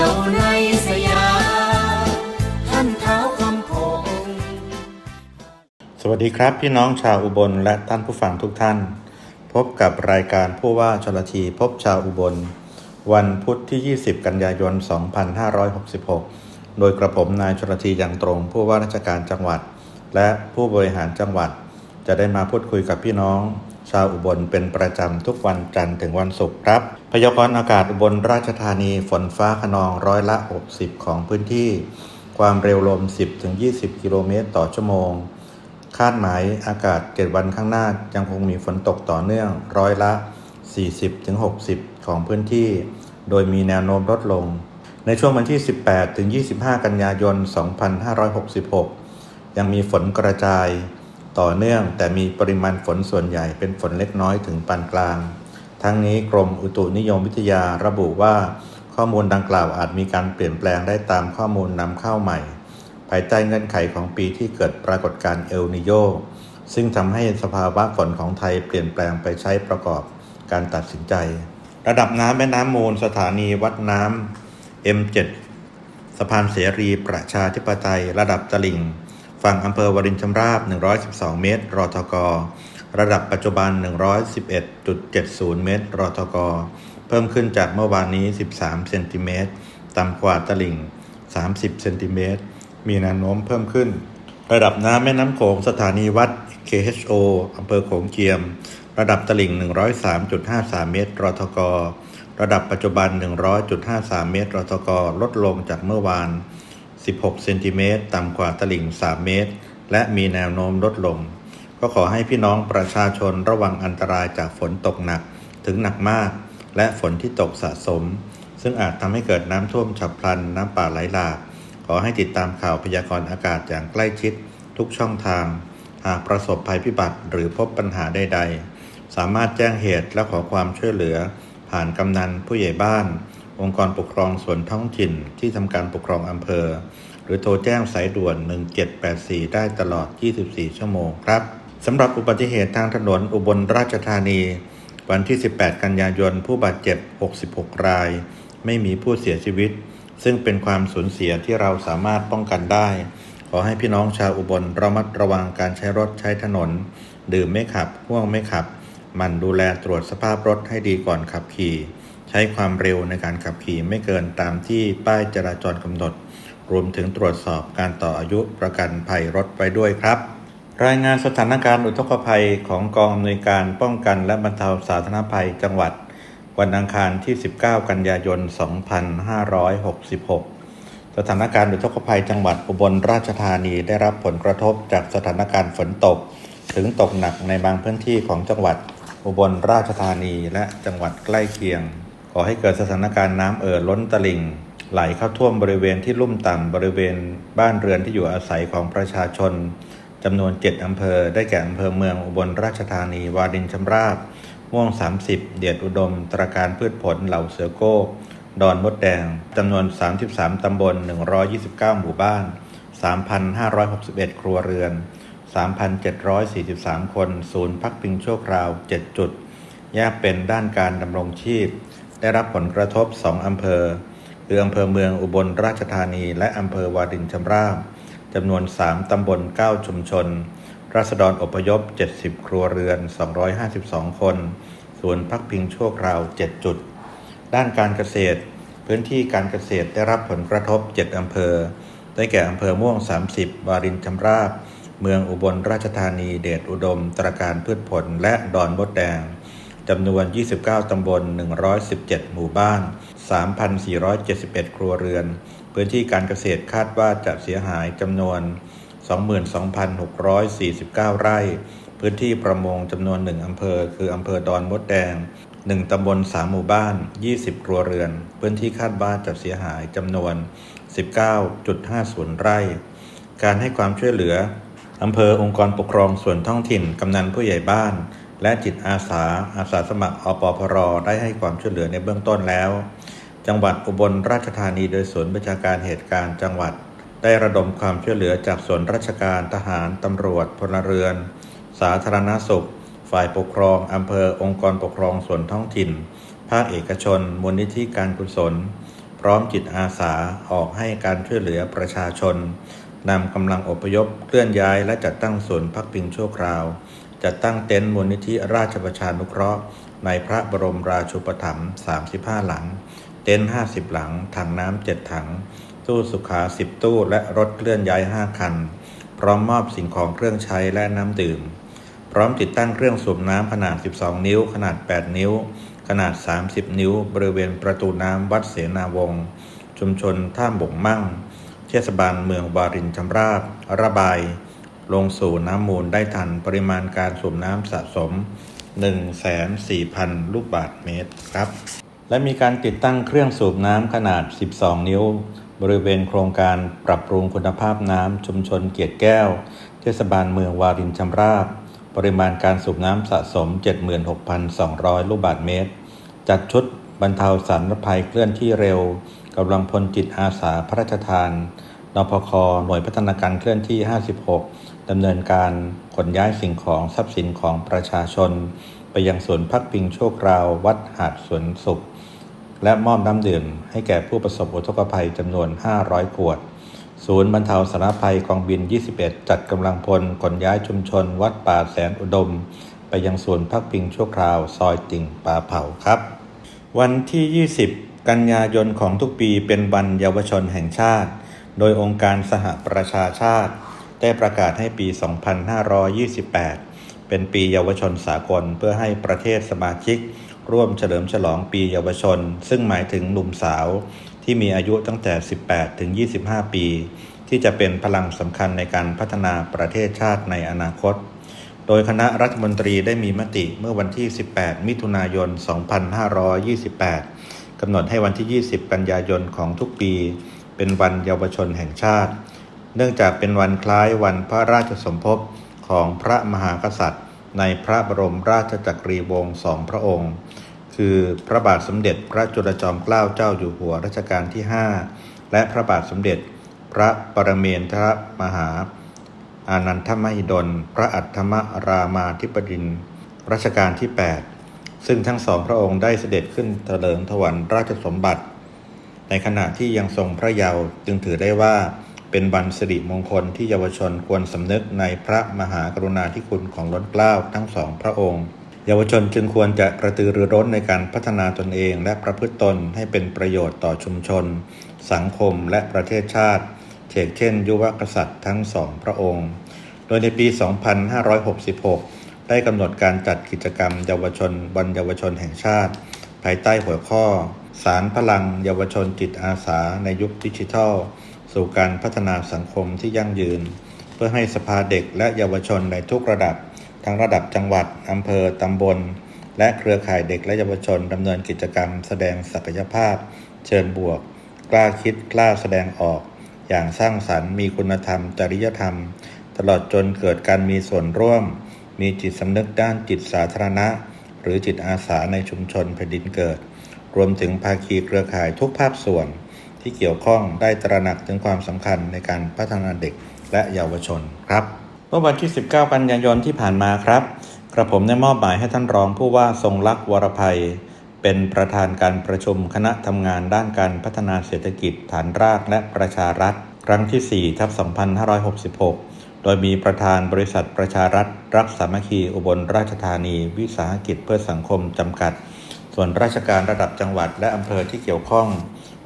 ยวในสยามท่านเท้าคำพงสวัสดีครับพี่น้องชาวอุบลและท่านผู้ฟังทุกท่าน พบกับรายการผู้ว่าชลทีพบชาวอุบล วันพุธที่ 20 กันยายน 2566 โดยกระผมนายชลทีอย่างตรง ผู้ว่าราชการจังหวัด และผู้บริหารจังหวัด จะได้มาพูดคุยกับพี่น้อง ชาวอุบลเป็นประจำทุกวันจันทร์ถึงวันศุกร์ครับ พยากรณ์อากาศบลราชธานีฝนฟ้าขนองร้อยละ 60 ของพื้นที่ ความเร็วลม 10-20 กิโลเมตรต่อชั่วโมง คาดหมายอากาศเจ็ดวันข้างหน้ายังคงมีฝนตกต่อเนื่องร้อยละ 40-60 ของพื้นที่ โดยมีแนวโน้มลดลง ในช่วงวันที่ 18-25 กันยายน 2566 ยังมีฝนกระจายต่อเนื่องแต่มีปริมาณฝนส่วนใหญ่เป็นฝนเล็กน้อยถึงปานกลาง ทั้งนี้กรมอุตุนิยมวิทยาระบุว่า ข้อมูลดังกล่าวอาจมีการเปลี่ยนแปลงได้ตามข้อมูลนำเข้าใหม่ ภายใต้เงื่อนไขของปีที่เกิดปรากฏการณ์เอลนิโยซึ่งทำให้สภาวะฝนของไทยเปลี่ยนแปลงไปใช้ประกอบการตัดสินใจ ระดับน้ำแม่น้ำมูลสถานีวัดน้ำ M7 สะพานเสรีประชาธิปไตย ระดับตลิ่ง ฝั่งอำเภอวรินชำราบ 112 เมตรรอทก ระดับปัจจุบัน 111.70 เมตรรอทก เพิ่มขึ้นจากเมื่อวานนี้ 13 เซนติเมตร ต่ำกว่าตลิ่ง 30 เซนติเมตร มีแนวโน้มเพิ่มขึ้น ระดับน้ำแม่น้ำโขงสถานีวัด KHO อำเภอโขงเจียม ระดับตลิ่ง 103.53 เมตร รทก ระดับปัจจุบัน 100.53 เมตร รทก ลดลงจากเมื่อวาน 16 เซนติเมตร ต่ำกว่าตลิ่ง 3 เมตร และมีแนวโน้มลดลง ก็ขอให้พี่น้องประชาชนระวังอันตรายจากฝนตกหนักถึงหนักมาก และฝนที่ตกสะสม ซึ่งอาจทำให้เกิดน้ำท่วมฉับพลันน้ำป่าไหลหลาก ขอให้ติดตามข่าวพยากรณ์อากาศอย่างใกล้ชิด ทุกช่องทาง หากประสบภัยพิบัติหรือพบปัญหาใด ๆ สามารถแจ้งเหตุและขอความช่วยเหลือ ผ่านกำนันผู้ใหญ่บ้าน องค์กรปกครองส่วนท้องถิ่นที่ทำการปกครองอำเภอ หรือโทรแจ้งสายด่วน 1784 ได้ตลอด 24 ชั่วโมงครับ สำหรับอุบัติเหตุทางถนนอุบลราชธานี วันที่ 18 กันยายน ผู้บาดเจ็บ 66 ราย ไม่มีผู้เสียชีวิต ซึ่งเป็นความสูญเสียที่เราสามารถป้องกันได้ ขอให้พี่น้องชาวอุบลระมัดระวังการใช้รถใช้ถนน ดื่มไม่ขับห่วงไม่ขับ มันดูแลตรวจสภาพรถให้ดีก่อนขับขี่ ใช้ความเร็วในการขับขี่ไม่เกินตามที่ป้ายจราจรกำหนด รวมถึงตรวจสอบการต่ออายุประกันภัยรถไว้ด้วยครับ รายงานสถานการณ์อุทกภัยของกองอำนวยการป้องกันและบรรเทาสาธารณภัยจังหวัด วันอังคารที่ 19 กันยายน 2566 สถานการณ์อุทกภัยจังหวัดอุบลราชธานีได้รับผลกระทบจากสถานการณ์ฝนตก ถึงตกหนักในบางพื้นที่ของจังหวัดอุบลราชธานีและจังหวัดใกล้เคียง ขอให้เกิดสถานการณ์น้ำเอ่อล้นตลิ่ง ไหลเข้าท่วมบริเวณที่ลุ่มต่ำบริเวณบ้านเรือนที่อยู่อาศัยของประชาชน จำนวน 7 อำเภอ ได้แก่อำเภอเมืองอุบลราชธานี วารินชำราบ ม่วง 30 เดียดอุดม ตราการพืชผล เหล่าเสือโก้ ดอนมดแดง จำนวน 33 ตำบล 129 หมู่บ้าน 3,561 ครัวเรือน 3,743 คน ศูนย์พักพิงชั่วคราว 7 จุด แยกเป็นด้านการดำรงชีพ ได้รับผลกระทบ 2 อำเภอ คืออำเภอเมืองอุบลราชธานี และอำเภอวารินชำราบ จำนวน 3 ตำบล 9 ชุมชน ราษฎรอพยพ 70 ครัวเรือน 252 คนศูนย์พักพิงชั่วคราว 7 จุด ด้านการเกษตร พื้นที่การเกษตรได้รับผลกระทบ 7 อำเภอ ได้แก่อำเภอม่วง 30 วารินชำราบ เมืองอุบลราชธานีเดชอุดม ตระการพืชผล และดอนมดแดงจำนวน 29 ตำบล 117 หมู่บ้าน 3,471 ครัวเรือน พื้นที่การเกษตรคาดว่าจะเสียหายจำนวน 22,649 ไร่ พื้นที่ประมงจำนวน 1 อำเภอ คืออำเภอดอนมดแดง 1 ตำบล 3 หมู่บ้าน 20 ครัวเรือน พื้นที่คาดว่าจะเสียหายจำนวน 19.50 ไร่ การให้ความช่วยเหลืออำเภอองค์กรปกครองส่วนท้องถิ่น กำนันผู้ใหญ่บ้าน และจิตอาสาอาสาสมัครอปพรได้ให้ความช่วยเหลือในเบื้องต้นแล้ว จังหวัดอุบลราชธานีโดยศูนย์บัญชาการเหตุการณ์จังหวัด ได้ระดมความช่วยเหลือจากส่วนราชการทหารตำรวจพลเรือน สาธารณสุข ฝ่ายปกครองอำเภอองค์กรปกครองส่วนท้องถิ่น ภาคเอกชน มูลนิธิการกุศล พร้อมจิตอาสาออกให้การช่วยเหลือประชาชนนำกำลังอพยพเคลื่อนย้ายและจัดตั้งศูนย์พักพิงชั่วคราว จัดตั้งเต็นท์มูลนิธิราชประชานุเคราะห์ ในพระบรมราชูปถัมภ์ 35 หลัง เต็นท์50หลัง ถังน้ำ7ถัง ตู้สุขา10ตู้และรถเคลื่อนย้าย5คัน พร้อมมอบสิ่งของเครื่องใช้และน้ำดื่ม พร้อมติดตั้งเครื่องสูบน้ำขนาด 12 นิ้ว ขนาด 8 นิ้ว ขนาด 30 นิ้ว บริเวณประตูน้ำวัดเสนาวงศ์ชุมชนท่ามบ่งมั่ง เทศบาลเมืองวารินชำราบ ระบาย ลงสู่น้ำมูลได้ทันปริมาณการสูบน้ำสะสม 1,400,000 ลูกบาศก์เมตรครับ และมีการติดตั้งเครื่องสูบน้ำขนาด 12 นิ้ว บริเวณโครงการปรับปรุงคุณภาพน้ำชุมชนเกียรติแก้ว เทศบาลเมืองวารินชำราบ ปริมาณการสูบน้ำสะสม 76,200 ลูกบาศก์เมตร จัดชุดบรรเทาสารภัยเคลื่อนที่เร็วกำลังพลจิตอาสาพระราชทานนพค หน่วยพัฒนาการเคลื่อนที่ 56 ดำเนินการขนย้ายสิ่งของทรัพย์สินของประชาชน ไปยังศูนย์พักพิงชั่วคราววัดหาดสวนสุข และมอบน้ำดื่มให้แก่ผู้ประสบอุทกภัยจำนวน 500 ขวด ศูนย์บรรเทาสาธารณภัยกองบิน 21 จัดกำลังพลขนย้ายชุมชน วัดป่าแสนอุดม ไปยังศูนย์พักพิงชั่วคราว ซอยติ่งป่าเผาครับ วันที่ 20 กันยายนของทุกปีเป็นวันเยาวชนแห่งชาติ โดยองค์การสหประชาชาติ ได้ประกาศให้ปี 2528 เป็นปีเยาวชนสากลเพื่อให้ประเทศสมาชิก ร่วมเฉลิมฉลองปีเยาวชน ซึ่งหมายถึงหนุ่มสาว ที่มีอายุตั้งแต่ 18 ถึง 25 ปี ที่จะเป็นพลังสำคัญในการพัฒนาประเทศชาติในอนาคต โดยคณะรัฐมนตรีได้มีมติเมื่อวันที่ 18 มิถุนายน 2528 กำหนดให้วันที่ 20 กันยายนของทุกปี เป็นวันเยาวชนแห่งชาติ เนื่องจากเป็นวันคล้ายวันพระราชสมภพของพระมหากษัตริย์ในพระบรมราชจักรีวงศ์สองพระองค์ คือพระบาทสมเด็จพระจุลจอมเกล้าเจ้าอยู่หัวรัชกาลที่ 5 และพระบาทสมเด็จพระปรเมนทรมหา อานันทมหิดล พระอัฏฐมรามาธิบดินรัชกาลที่ 8 ซึ่งทั้งสองพระองค์ได้เสด็จขึ้นเถลิงถวัลราชสมบัติ ในขณะที่ยังทรงพระเยาว์จึงถือได้ว่าเป็นวันสิริมงคลที่เยาวชนควรสำนึกในพระมหากรุณาธิคุณของล้นเกล้าทั้งสองพระองค์ เยาวชนจึงควรจะกระตือรือร้นในการพัฒนาตนเองและประพฤติตนให้เป็นประโยชน์ต่อชุมชน สังคมและประเทศชาติเช่นเช่น ยุวกษัตริย์ทั้งสองพระองค์ โดยในปี 2566 ได้กำหนดการจัดกิจกรรมเยาวชนวันเยาวชนแห่งชาติ ภายใต้หัวข้อ สารพลังเยาวชนจิตอาสาในยุคดิจิทัล สู่การพัฒนาสังคมที่ยั่งยืน เพื่อให้สภาเด็กและเยาวชนในทุกระดับ ทั้งระดับจังหวัด อำเภอ ตำบล และเครือข่ายเด็กและเยาวชนดำเนินกิจกรรม แสดงศักยภาพ เชิญบวก กล้าคิดกล้าแสดงออก อย่างสร้างสรรค์มีคุณธรรม จริยธรรม ตลอดจนเกิดการมีส่วนร่วม มีจิตสำนึกด้านจิตสาธารณะ หรือจิตอาสาในชุมชนแผ่นดินเกิด รวมถึงภาคีเครือข่ายทุกภาคส่วน ที่เกี่ยวข้องได้ตระหนักถึงความสำคัญในการพัฒนาเด็กและเยาวชนครับ เมื่อวันที่ 19 กันยายนที่ผ่านมาครับ กระผมได้มอบหมายให้ท่านรองผู้ว่าทรงลักษณ์วรภัย เป็นประธานการประชุมคณะทำงานด้านการพัฒนาเศรษฐกิจฐานรากและประชารัฐ ครั้งที่4ทับ2566 โดยมีประธานบริษัทประชารัฐ รักสามัคคีอุบลราชธานีวิสาหกิจเพื่อสังคมจำกัด ส่วนราชการระดับจังหวัดและอำเภอที่เกี่ยวข้อง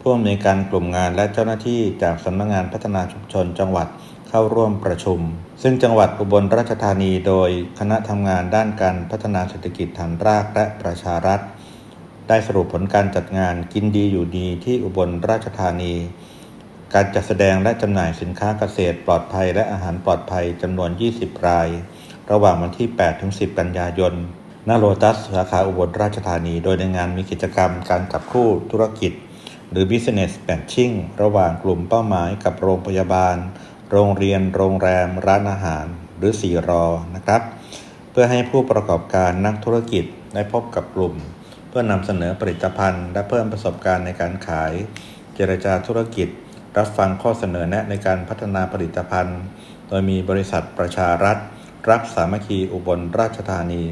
ผู้อำนวยการกลุ่มงานและเจ้าหน้าที่จากสำนักงานพัฒนาชุมชนจังหวัด เข้าร่วมประชุม ซึ่งจังหวัดอุบลราชธานีโดยคณะทำงานด้านการพัฒนาเศรษฐกิจฐานรากและประชารัฐ ได้สรุปผลการจัดงานกินดีอยู่ดีที่อุบลราชธานี การจัดแสดงและจำหน่ายสินค้าเกษตรปลอดภัยและอาหารปลอดภัยจำนวน 20 ราย ระหว่างวันที่ 8-10 กันยายนณโลตัสสาขาอุบลราชธานี โดยในงานมีกิจกรรมการจับคู่ธุรกิจ หรือ business matching ระหว่างกลุ่มเป้าหมายกับโรงพยาบาล โรงเรียน โรงแรม ร้านอาหาร หรือ4รอนะครับ เพื่อให้ผู้ประกอบการนักธุรกิจได้พบกับกลุ่ม เพื่อนำเสนอผลิตภัณฑ์ และเพิ่มประสบการณ์ในการขาย เจรจาธุรกิจ รับฟังข้อเสนอแนะในการพัฒนาผลิตภัณฑ์ โดยมีบริษัทประชารัฐ รักสามัคคีอุบลราชธานี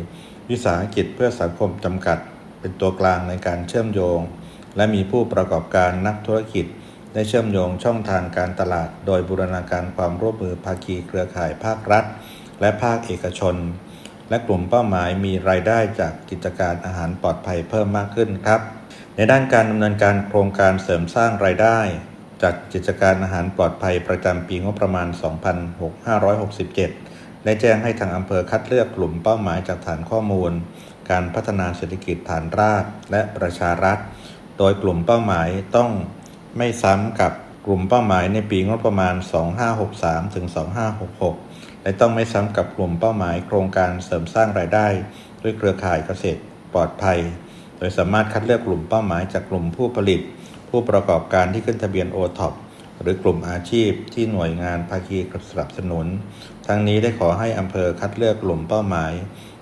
วิสาหกิจเพื่อสังคมจำกัด เป็นตัวกลางในการเชื่อมโยง และมีผู้ประกอบการนักธุรกิจ ได้เชื่อมโยงช่องทางการตลาด โดยบูรณาการความร่วมมือภาคีเครือข่ายภาครัฐ และภาคเอกชน และกลุ่มเป้าหมายมีรายได้จากกิจการอาหารปลอดภัยเพิ่มมากขึ้นครับ ในด้านการดำเนินการโครงการเสริมสร้างรายได้ จากกิจการอาหารปลอดภัยประจำปีงบประมาณ 2567 ได้แจ้งให้ทางอำเภอคัดเลือกกลุ่มเป้าหมายจากฐานข้อมูล การพัฒนาเศรษฐกิจฐานรากและประชารัฐ โดยกลุ่มเป้าหมายต้อง ไม่ซ้ำกับกลุ่มเป้าหมายในปีงบประมาณ 2563 ถึง 2566 และต้องไม่ซ้ำกับกลุ่มเป้าหมายโครงการเสริมสร้างรายได้ ด้วยเครือข่ายเกษตรปลอดภัย โดยสามารถคัดเลือกกลุ่มเป้าหมายจากกลุ่มผู้ผลิต ผู้ประกอบการที่ขึ้นทะเบียน o t o p หรือกลุ่มอาชีพที่หน่วยงานภาคีสนับสนุน ทั้งนี้ได้ขอให้อำเภอคัดเลือกกลุ่มเป้าหมาย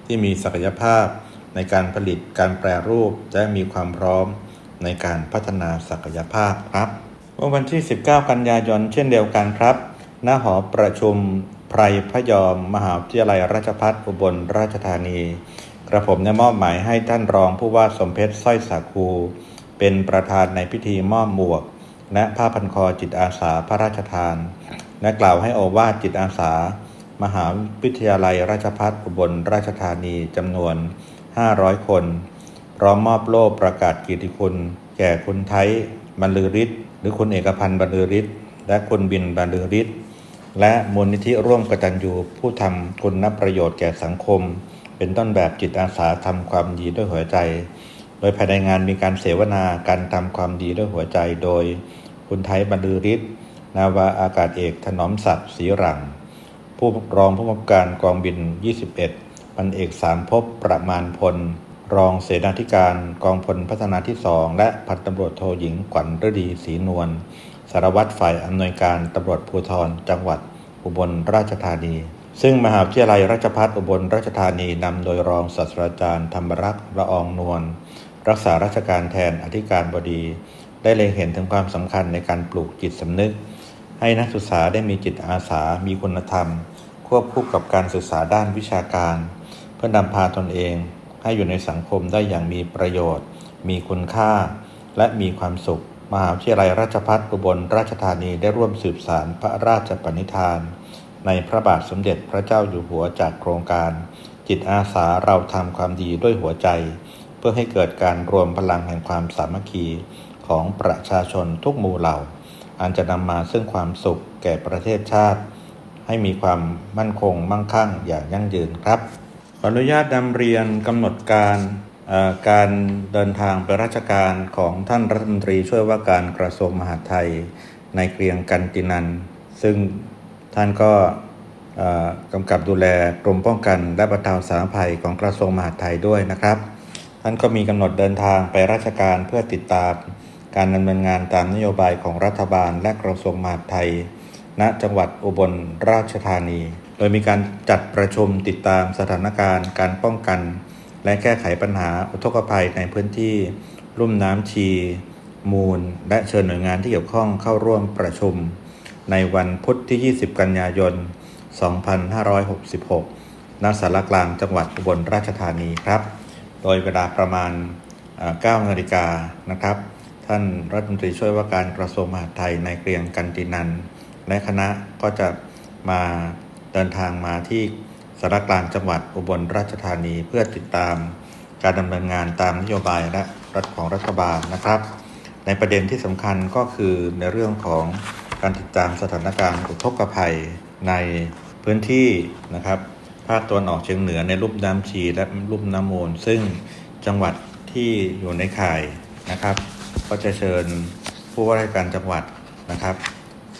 ที่มีศักยภาพในการผลิตการแปรรูปและมีความพร้อม ในการพัฒนาศักยภาพครับเมื่อวันที่ 19 กันยายนเช่นเดียวกันครับ ณ หอประชุมไพรพยอม มหาวิทยาลัยราชภัฏอุบลราชธานี กระผมได้มอบหมายให้ท่านรองผู้ว่าสมเพชรสร้อยสาคู เป็นประธานในพิธีมอบหมวก และผ้าพันคอจิตอาสาพระราชทาน และกล่าวให้โอวาทจิตอาสา มหาวิทยาลัยราชภัฏอุบลราชธานีจำนวน 500 คน พร้อมมอบโล่ประกาศเกียรติคุณ แก่คุณไทยบรรลือฤทธิ์หรือคุณเอกพันธ์บรรลือฤทธิ์และคุณบินบรรลือฤทธิ์และมูลนิธิร่วมกตัญญูผู้ทำคุณนประโยชน์แก่สังคม เป็นต้นแบบจิตอาสาทำความดีด้วยหัวใจ โดยภายในงานมีการเสวนาการทำความดีด้วยหัวใจ โดยคุณไทยบรรลือฤทธิ์นาวาอากาศเอกถนอมศักดิ์ศรีรัง ผู้รองผู้กำกับการกองบิน 21พันเอกสามภพประมาณพล รองเสนาธิการกองพลพัฒนาที่สองและพันตำรวจโทหญิงขวัญฤดีศรีนวลสารวัตรฝ่ายอำนวยการตำรวจภูธรจังหวัดอุบลราชธานี ซึ่งมหาวิทยาลัยราชภัฏอุบลราชธานีนำโดยรองศาสตราจารย์ธรรมรักษ์ละอองนวลรักษาราชการแทนอธิการบดี ได้เล็งเห็นถึงความสำคัญในการปลูกจิตสำนึก ให้นักศึกษาได้มีจิตอาสา มีคุณธรรม ควบคู่กับการศึกษาด้านวิชาการ เพื่อนำพาตนเอง ให้อยู่ในสังคมได้อย่างมีประโยชน์ มีคุณค่า และมีความสุข มหาวิทยาลัยราชภัฏอุบลราชธานีได้ร่วมสืบสารพระราชปณิธาน ในพระบาทสมเด็จพระเจ้าอยู่หัวจากโครงการ จิตอาสาเราทำความดีด้วยหัวใจ เพื่อให้เกิดการรวมพลังแห่งความสามัคคีของประชาชนทุกหมู่เหล่า อันจะนำมาซึ่งความสุขแก่ประเทศชาติ ให้มีความมั่นคงมั่งคั่งอย่างยั่งยืนครับ ขออนุญาตนำเรียนกำหนดการการเดินทางไปราชการของท่านรัฐมนตรีช่วยว่าการกระทรวงมหาดไทยในเกรียงกันตินัน ซึ่งท่านก็กำกับดูแลกรมป้องกันและบรรเทาสาธารณภัยของกระทรวงมหาดไทยด้วยนะครับ ท่านก็มีกำหนดเดินทางไปราชการเพื่อติดตามการดำเนินงานตามนโยบายของรัฐบาลและกระทรวงมหาดไทย ณจังหวัดอุบลราชธานี ดยมีการจัดประชุมติดตามสถานการณ์ การป้องกัน และแก้ไขปัญหาอุทกภัยในพื้นที่ลุ่มน้ำชี มูล และเชิญหน่วยงานที่เกี่ยวข้องเข้าร่วมประชุม ในวันพุธที่ 20 กันยายน 2566 ณ สารกลางจังหวัดอุบลราชธานีครับ โดยเวลาประมาณเอ่อ9นาฬิกานะครับ ท่านรัฐมนตรีช่วยว่าการกระทรวงมหาดไทยในายเกรียงกันตินัน และคณะก็จะมา เดินทางมาที่สารกลางจังหวัดอุบลราชธานีเพื่อติดตามการดำเนินงานตามนโยบายและรัฐของรัฐบาลนะครับ ในประเด็นที่สำคัญก็คือในเรื่องของการติดตามสถานการณ์อุทกภัยในพื้นที่นะครับภาคตะวันออกเฉียงเหนือในลุ่มน้ำชีและลุ่มน้ำมูลซึ่งจังหวัดที่อยู่ในข่ายนะครับ ก็จะเชิญผู้ว่าราชการจังหวัดนะครับ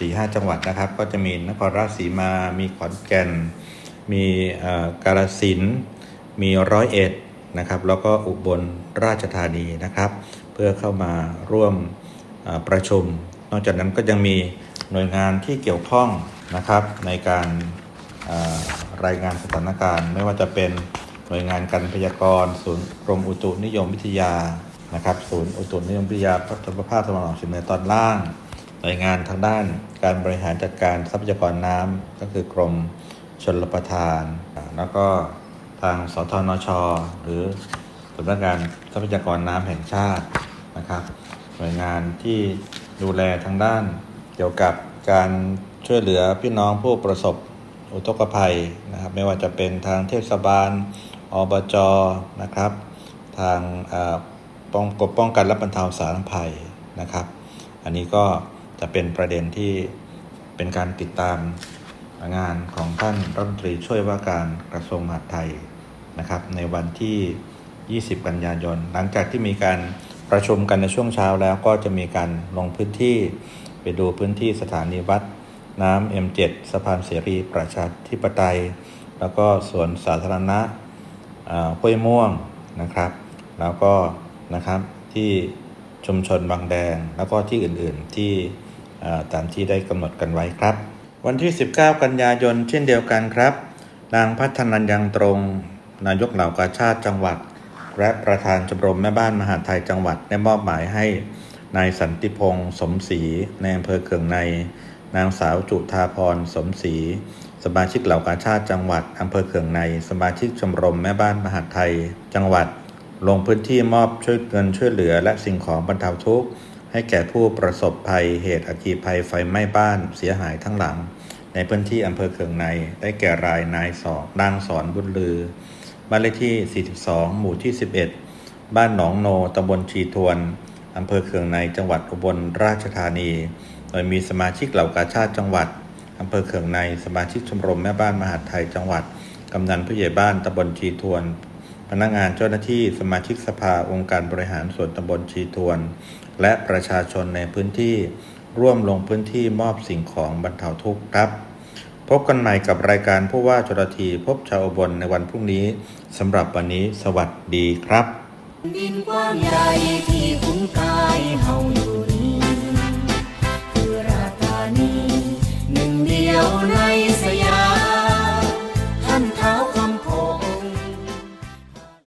สี่ห้าจังหวัดนะครับ ก็จะมีนครราชสีมา มีขอนแก่น มีกาฬสินมีร้อยเอ็ดนะครับแล้วก็อุบลราชธานีนะครับ เพื่อเข้ามาร่วมประชุม นอกจากนั้นก็ยังมีหน่วยงานที่เกี่ยวข้องนะครับในการรายงานสถานการณ์ ไม่ว่าจะเป็นหน่วยงานการพยากรณ์ศูนย์กรมอุตุนิยมวิทยานะครับ ศูนย์อุตุนิยมวิทยาภาคภาคตะวันออกเฉียงเหนือตอนล่าง หน่วยงานทางด้านการบริหารจัดการทรัพยากรน้ำก็คือกรมชนลประทาน แล้วก็ทางสทนช หรือสำนักงานทรัพยากรน้ำแห่งชาตินะครับหน่วยงานที่ดูแลทางด้านเกี่ยวกับการช่วยเหลือพี่น้องผู้ประสบอุทกภัยนะครับไม่ว่าจะเป็นทางเทศบาลอบจนะครับทางป้องกบป้องกันและบรรเทาสาธารณภัยนะครับ อันนี้ก็ จะเป็นประเด็นที่เป็นการติดตามงานของท่านรัฐมนตรีช่วยว่าการกระทรวงมหาดไทยนะครับในวันที่ 20 กันยายน หลังจากที่มีการประชุมกันในช่วงเช้าแล้วก็จะมีการลงพื้นที่ไปดูพื้นที่สถานีวัดน้ำ M7 สะพานเสรีประชาธิปไตย แล้วก็สวนสาธารณะห้วยม่วงนะครับ แล้วก็นะครับที่ชุมชนบางแดง แล้วก็ที่อื่นๆที่ ตามที่ได้กำหนดกันไว้ครับ วันที่ 19 กันยายนเช่นเดียวกันครับ นางพัฒนันยังตรง นายกเหล่ากาชาติจังหวัด และประธานชมรมแม่บ้านมหาไทยจังหวัดได้มอบหมายให้นายสันติพงศ์สมศรีในอำเภอเคืองใน นางสาวจุธาพรสมศรีสมาชิกเหล่ากาชาติจังหวัดอำเภอเคืองใน สมาชิกชมรมแม่บ้านมหาไทย จังหวัด ลงพื้นที่มอบช่วยเงินช่วยเหลือ และสิ่งของบรรเทาทุกข์ ให้แก่ผู้ประสบภัยเหตุอัคคีภัยไฟไหม้บ้านเสียหายทั้งหลัง ในพื้นที่อำเภอเคืองใน ได้แก่รายนายสองนางสอนบุญลือ บ้านเลขที่ 42 หมู่ที่ 11 บ้านหนองโนตำบลชีทวนอำเภอเคืองในจังหวัดอุบลราชธานี โดยมีสมาชิกเหล่ากาชาติจังหวัดอำเภอเคืองในสมาชิกชมรมแม่บ้านมหาดไทยจังหวัดกำนันผู้ใหญ่บ้านตำบลชีทวน พนักงานเจ้าหน้าที่สมาชิกสภาองค์การบริหารส่วนตำบลชีทวนและประชาชนในพื้นที่ร่วมลงพื้นที่มอบสิ่งของบรรเทาทุกข์ครับ พบกันใหม่กับรายการผู้ว่าชลทีพบชาวอุบนในวันพรุ่งนี้สำหรับวันนี้สวัสดีครับดินกว้างใหญ่ที่คุ้มกายเฮาอยู่